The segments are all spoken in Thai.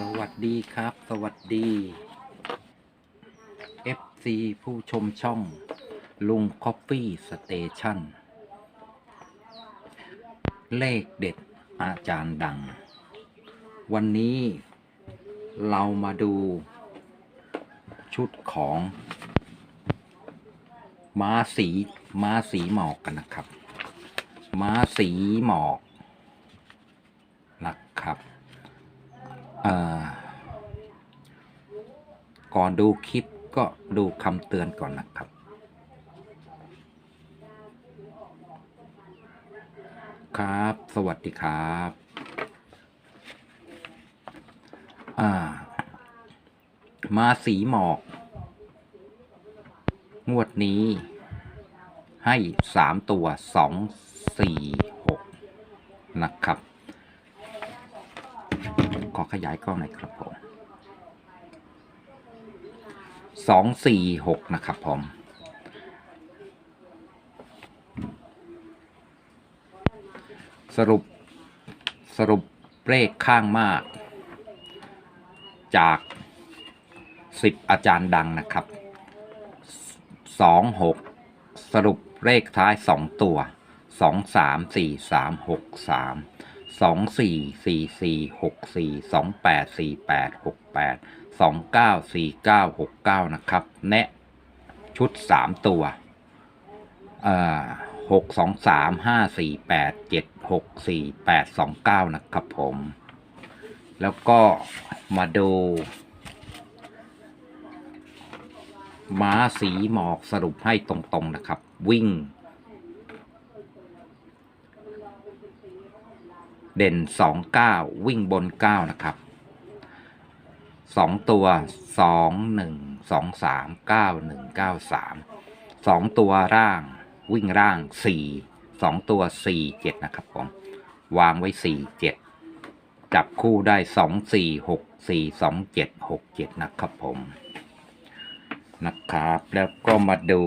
สวัสดีครับ สวัสดี FC ผู้ชมช่อง ลุงคอฟฟี่สเตชันเลขเด็ดอาจารย์ดัง วันนี้เรามาดู ชุดของ ม้าสีม้าสีหมอกกันนะครับ ม้าสีหมอกนะครับ ก่อนดูคลิปก็ดูคำเตือนก่อนนะครับ ครับ สวัสดีครับอ่ามาสีหมอก งวดนี้ให้สามตัวสองสี่หกนะครับ ขอขยายกล้องหน่อยครับผมสองสี่หกนะครับผมสรุปสรุปเลขข้างมาก จากสิบอาจารย์ดังนะครับสองหกสรุปเลขท้ายสองตัวสองสาม สองสี่สี่สี่หกสี่สองแปดสี่แปดหกแปดสองเก้าสี่เก้าหกเก้านะครับ แนะชุดสามตัวเอ่าหกสองสามห้าสี่แปดเจ็ดหกสี่แปดสองเก้านะครับผม แล้วก็มาดูม้าสีหมอกสรุปให้ตรงๆนะครับ วิ่ง เด่นสองเก้าวิ่งบนเก้านะครับสองตัวสองหนึ่งสองสามเก้าหนึ่งเก้าสามสองตัวร่างวิ่งร่างสี่สองตัวสี่เจ็ดนะครับผม วางไว้สี่เจ็ดจับคู่ได้สองสี่หกสี่สองเจ็ดหกเจ็ดนะครับผม นะครับ แล้วก็มาดู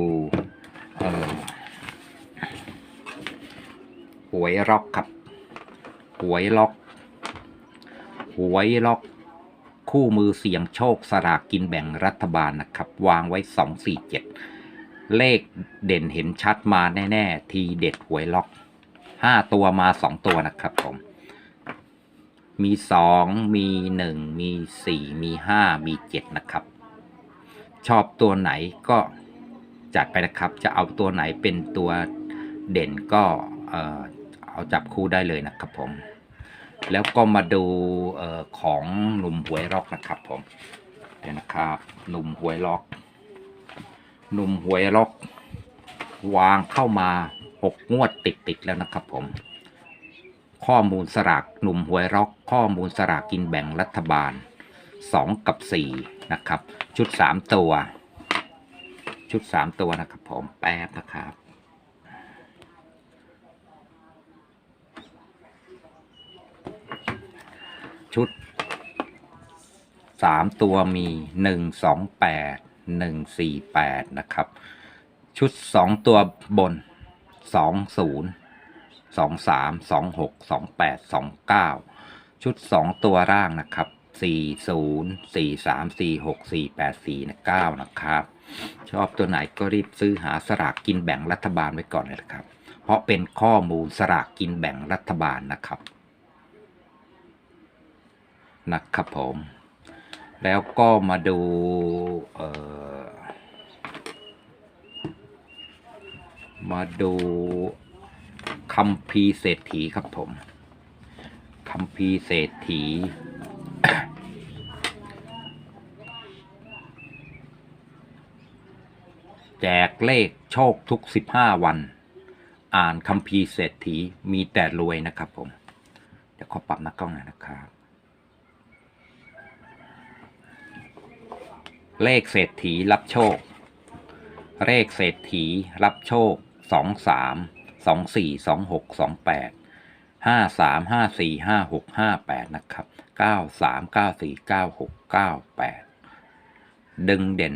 หวยล็อกครับ หวยล็อก หวยล็อก คู่มือเสี่ยงโชคสลากกินแบ่งรัฐบาลนะครับ วางไว้สองสี่เจ็ดเลขเด่นเห็นชัดมาแน่ ๆ ทีเด็ดหวยล็อกห้าตัวมาสองตัวนะครับผม มีสองมีหนึ่งมีสี่มีห้ามีเจ็ดนะครับ ชอบตัวไหนก็จัดไปนะครับ จะเอาตัวไหนเป็นตัวเด่นก็ เอาจับคู่ได้เลยนะครับผม แล้วก็มาดูออของหนุ่มหวยล็อกนะครับผมเดี๋ยวนะครับหนุ่มหวยล็อกหนุ่มหวยล็อก วางเข้ามาหกงวดติดๆแล้วนะครับผม ข้อมูลสลากหนุ่มหวยล็อก ข้อมูลสลากกินแบ่งรัฐบาลสองกับสี่นะครับ ชุดสามตัว ชุดสามตัวนะครับผมแป๊บนะครับ ชุดสามตัวมีหนึ่งสองแปดหนึ่งสี่แปดนะครับ ชุดสองตัวบนสองศูนย์สองสามสองหกสองแปดสองเก้าชุดสองตัวร่างนะครับสี่ศูนย์สี่สามสี่หกสี่แปดสี่เก้านะครับ ชอบตัวไหนก็รีบซื้อหาสลากกินแบ่งรัฐบาลไว้ก่อนเลยนะครับ เพราะเป็นข้อมูลสลากกินแบ่งรัฐบาลนะครับ นะครับผม แล้วก็มาดูมาดูคัมภีเศรษฐีครับผมคัมภีเศรษฐีแจกเลขโชคทุกสิบห้าวัน อ่านคัมภีเศรษฐีมีแต่รวยนะครับผม เดี๋ยวขอปรับน้ากล้องหน่อยนะครับ เลขเศรษฐีรับโชค เลขเศรษฐีรับโชค สองสาม สองสี่ สองหก สองแปด ห้าสาม ห้าสี่ ห้าหก ห้าแปดนะครับ เก้าสาม เก้าสี่ เก้าหก เก้าแปด ดึงเด่น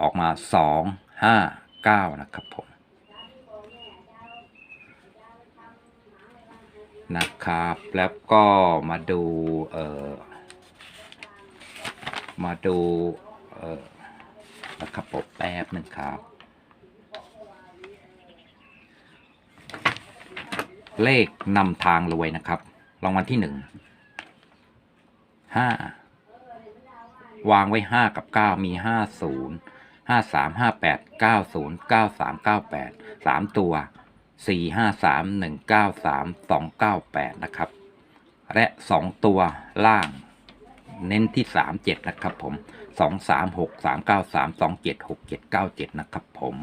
ออกมาสอง ห้า เก้านะครับผม นะครับ แล้วก็มาดู เอ่อ มาดู เออนะครับผมแป๊บหนึ่งครับ เลขนำทางรวยนะครับ รางวัลที่หนึ่งห้าวางไว้ห้ากับเก้ามีห้าศูนย์ห้าสามห้าแปดเก้าศูนย์เก้าสามเก้าแปดสามตัวสี่ห้าสามหนึ่งเก้าสามสองเก้าแปดนะครับ และสองตัวล่าง เน้นที่สามเจ็ดนะครับผม สองสามหกสามเก้าสามสองเจ็ดหกเจ็ดเก้าเจ็ดนะครับผม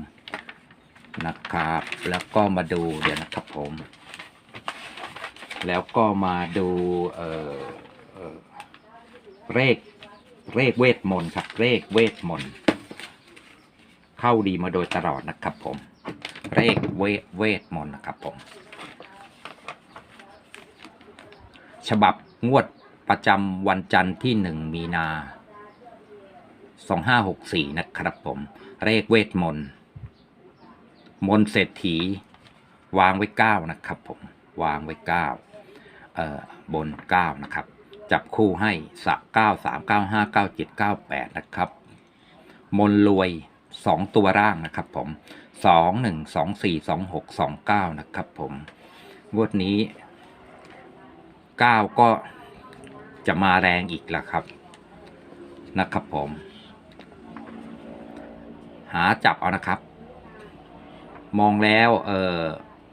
นะครับ แล้วก็มาดูเดี๋ยวนะครับผม แล้วก็มาดูเอ่อเลขเลขเวทมนต์ครับเลขเวทมนต์เข้าดีมาโดยตลอดนะครับผมเลขเวเวทมนต์นะครับผม ฉบับงวดประจำวันจันทร์ที่หนึ่งมีนา สองห้าหกสี่นะครับผมเลขเวทมนต์มนเศรษฐี วางไว้เก้านะครับผม วางไว้เก้าเอ่อบนเก้านะครับ จับคู่ให้สักเก้าสามเก้าห้าเก้าเจ็ดเก้าแปดนะครับ มนรวยสองตัวร่างนะครับผมสองหนึ่งสองสี่สองหกสองเก้านะครับผมงวดนี้เก้าก็จะมาแรงอีกแล้วครับ นะครับผม หาจับเอานะครับ มองแล้วเออ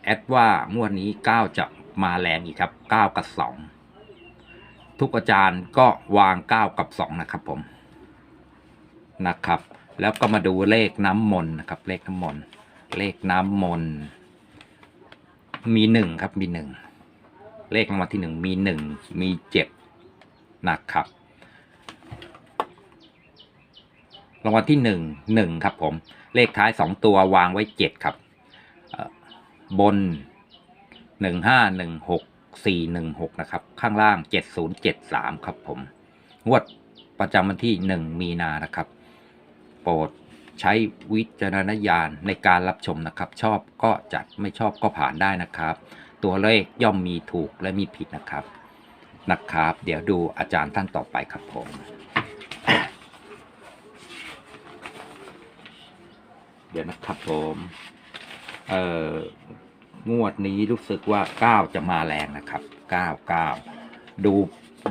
แอดว่างวดนี้เก้าจะมาแรงอีกครับเก้ากับสองทุกอาจารย์ก็วางเก้ากับสองนะครับผมนะครับ แล้วก็มาดูเลขน้ำมนต์นะครับ เลขน้ำมนต์เลขน้ำมนต์มีหนึ่งครับมีหนึ่งเลขรางวัลที่หนึ่งมีหนึ่งมีเจ็ดนะครับ รางวัลที่หนึ่งหนึ่งครับผมเลขท้ายสองตัววางไว้เจ็ดครับบนหนึ่งห้าหนึ่งหกสี่หนึ่งหกนะครับ ข้างล่างเจ็ดศูนย์เจ็ดสามครับผมงวดประจำวันที่หนึ่งมีนานะครับ โปรดใช้วิจารณญาณในการรับชมนะครับ ชอบก็จัดไม่ชอบก็ผ่านได้นะครับ ตัวเลขย่อมมีถูกและมีผิดนะครับนะครับ เดี๋ยวดูอาจารย์ท่านต่อไปครับผม เดี๋ยวนะครับผมเอ่องวดนี้รู้สึกว่าเก้าจะมาแรงนะครับเก้าเก้าดู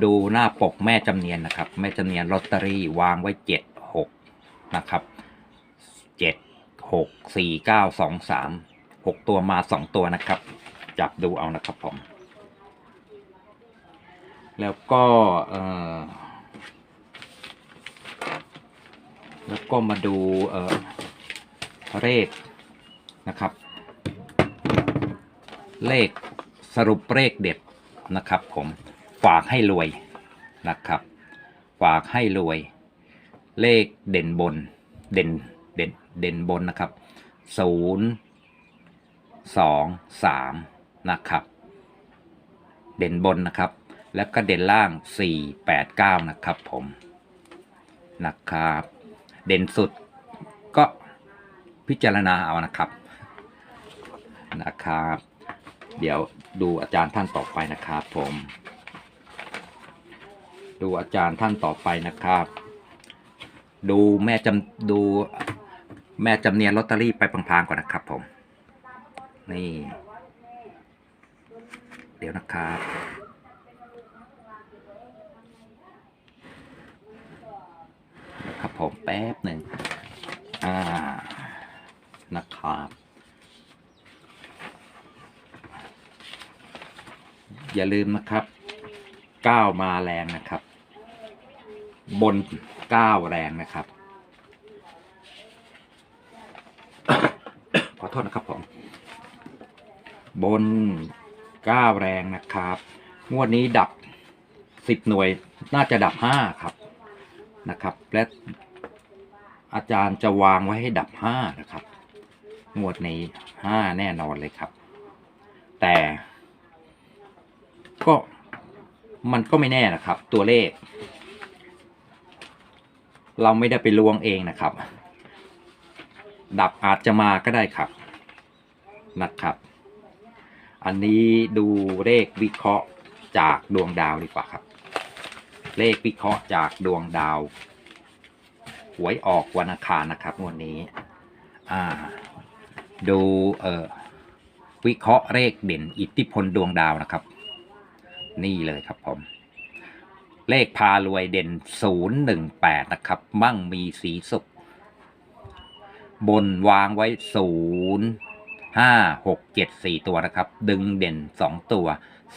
ดูหน้าปกแม่จำเนียนนะครับ แม่จำเนียนลอตเตอรี่วางไว้เจ็ดหกนะครับเจ็ดหกสี่เก้าสองสามหกตัวมาสองตัวนะครับ จับดูเอานะครับผม แล้วก็เอ่อแล้วก็มาดูเอ่อ เลขนะครับ เลขสรุปเลขเด็ดนะครับ ผมฝากให้รวยนะครับ ฝากให้รวย เลขเด่นบนเด่นเด่นเด่นบนนะครับศูนย์สองสามนะครับ เด่นบนนะครับ แล้วก็เด่นล่างสี่แปดเก้านะครับผมนะครับ เด่นสุด พิจารณาเอานะครับนะครับ เดี๋ยวดูอาจารย์ท่านต่อไปนะครับผม ดูอาจารย์ท่านต่อไปนะครับ ดูแม่จำดูแม่จำเนียนลอตเตอรี่ไปพลางๆก่อนนะครับ ผม นี่ เดี๋ยวนะครับนะครับผมแป๊บหนึ่งอ่า นะครับ อย่าลืมนะครับก้าวมาแรงนะครับ บนก้าวแรงนะครับขอโทษนะครับผมบนก้าวแรงนะครับงวดนี้ดับสิบหน่วยน่าจะดับห้าครับนะครับ และอาจารย์จะวางไว้ให้ดับห้านะครับ งวดนี้ห้าแน่นอนเลยครับ แต่ ก็มันก็ไม่แน่นะครับ ตัวเลข เราไม่ได้ไปลวงเองนะครับ ดับอาจจะมาก็ได้ครับนะครับ อันนี้ดูเลขวิเคราะห์จากดวงดาวดีกว่าครับ เลขวิเคราะห์จากดวงดาว หวยออกวันอังคารนะครับงวดนี้ อ่า ดูวิเคราะห์เลขเด่นอิทธิพลดวงดาวนะครับ นี่เลยครับผม เลขพารวยเด่น 018 นะครับ มั่งมีสีสุข บนวางไว้ 0 5 6 7 4 ตัวนะครับ ดึงเด่น 2 ตัว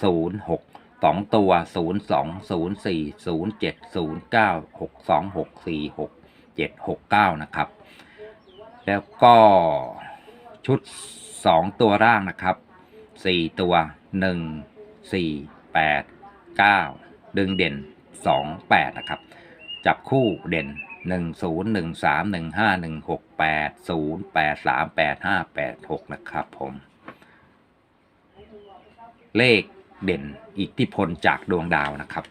0 6 2 ตัว 0 2 0 4 0 7 0 9 6 2 6 4 6 7 6 9 นะครับ แล้วก็ ชุด 2 ตัวร่างนะครับ 4 ตัว 1 4 8 9 ดึงเด่น 2 8 นะครับ จับคู่เด่น 1 0 1 3 1 5 1 6 8 0 8 3 8 5 8 6 นะครับผม เลขเด่นอิทธิพลจากดวงดาวนะครับ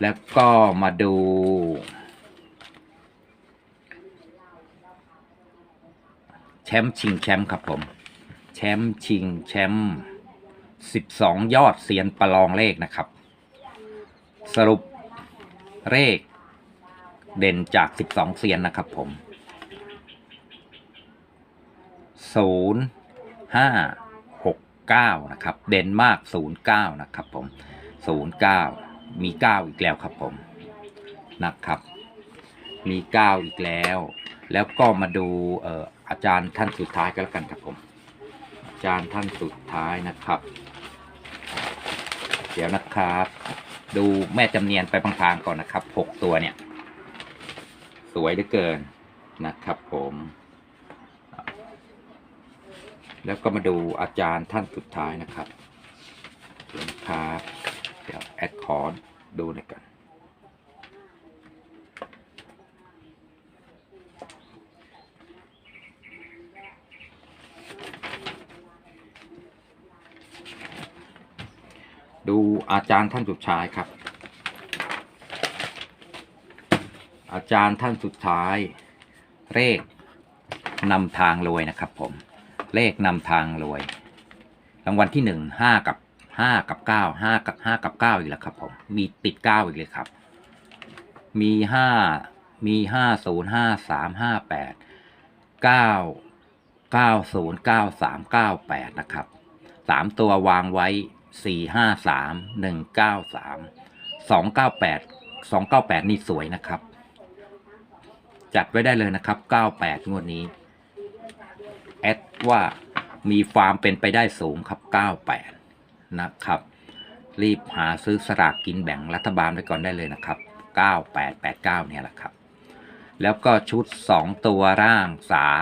แล้วก็มาดู แชมป์ชิงแชมป์ครับผม แชมป์ชิงแชมป์12ยอดเซียนประลองเลขนะครับ สรุปเลข เด่นจาก12เซียนนะครับผม0 5 6 9นะครับ เด่นมาก09นะครับผม09มี9อีกแล้วครับผมนะครับ มี9อีกแล้ว แล้วก็มาดูเอ่อ อาจารย์ท่านสุดท้ายก็แล้วกันครับผม อาจารย์ท่านสุดท้ายนะครับ เดี๋ยวนะครับ ดูแม่จำเนียนไปบางทางก่อนนะครับ6ตัวเนี่ย สวยเหลือเกินนะครับผม แล้วก็มาดูอาจารย์ท่านสุดท้ายนะครับเดี๋ยวนะครับ เดี๋ยวแอดคอร์ดูหน่อยกัน ดู อาจารย์ท่านสุดท้ายครับ อาจารย์ท่านสุดท้าย เลขนำทางรวยนะครับ ผม เลขนำทางรวย รางวัลที่หนึ่งห้ากับห้ากับเก้าห้ากับห้ากับเก้าอีกแล้วครับ ผม มีติดเก้าอีกเลยครับ มีห้ามีห้าศูนย์ห้าสามห้าแปดเก้าเก้าศูนย์เก้าสามเก้าแปดนะครับสามตัววางไว้ สี่ห้าสามหนึ่งเก้าสามสองเก้าแปดสองเก้าแปดนี่สวยนะครับ จัดไว้ได้เลยนะครับเก้าแปดงวดนี้แอดว่ามีความเป็นไปได้สูงครับ98นะครับ รีบหาซื้อสลากกินแบ่งรัฐบาลไปก่อนได้เลยนะครับ9889เนี่ยแหละครับ แล้วก็ชุด2ตัวร่าง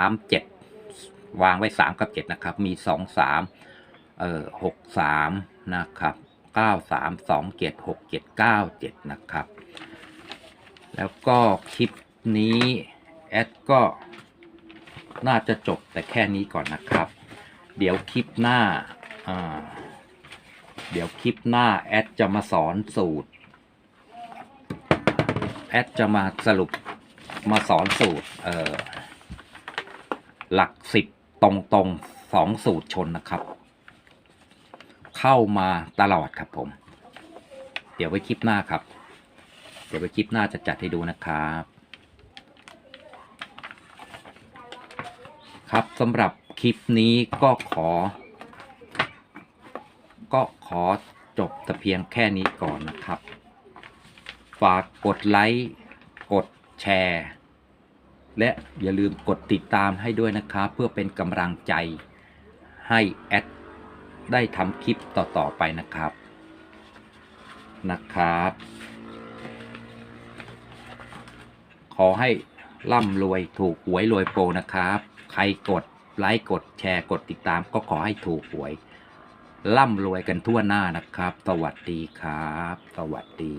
3 7วางไว้3กับ7นะครับ มี2 3เอ่อ6 3 นะครับ 9 3 2 7 6 7 9 7นะครับ แล้วก็คลิปนี้แอดก็น่าจะจบแต่แค่นี้ก่อนนะครับ เดี๋ยวคลิปหน้า เดี๋ยวคลิปหน้าแอดจะมาสอนสูตร แอดจะมาสรุปมาสอนสูตรเออหลักสิบตรงตรงๆสองสูตรชนนะครับ เข้ามาตลอดครับผม เดี๋ยวไว้คลิปหน้าครับ เดี๋ยวไว้คลิปหน้าจะจัดให้ดูนะครับ ครับสำหรับคลิปนี้ก็ขอ ก็ขอจบแต่เพียงแค่นี้ก่อนนะครับ ฝากกดไลค์ กดแชร์ และอย่าลืมกดติดตามให้ด้วยนะครับ เพื่อเป็นกำลังใจให้แอด ได้ทำคลิปต่อๆไปนะครับนะครับ ขอให้ร่ำรวยถูกหวยรวยโปรนะครับ ใครกดไลค์กดแชร์กดติดตามก็ขอให้ถูกหวย ร่ำรวยกันทั่วหน้านะครับ สวัสดีครับ สวัสดี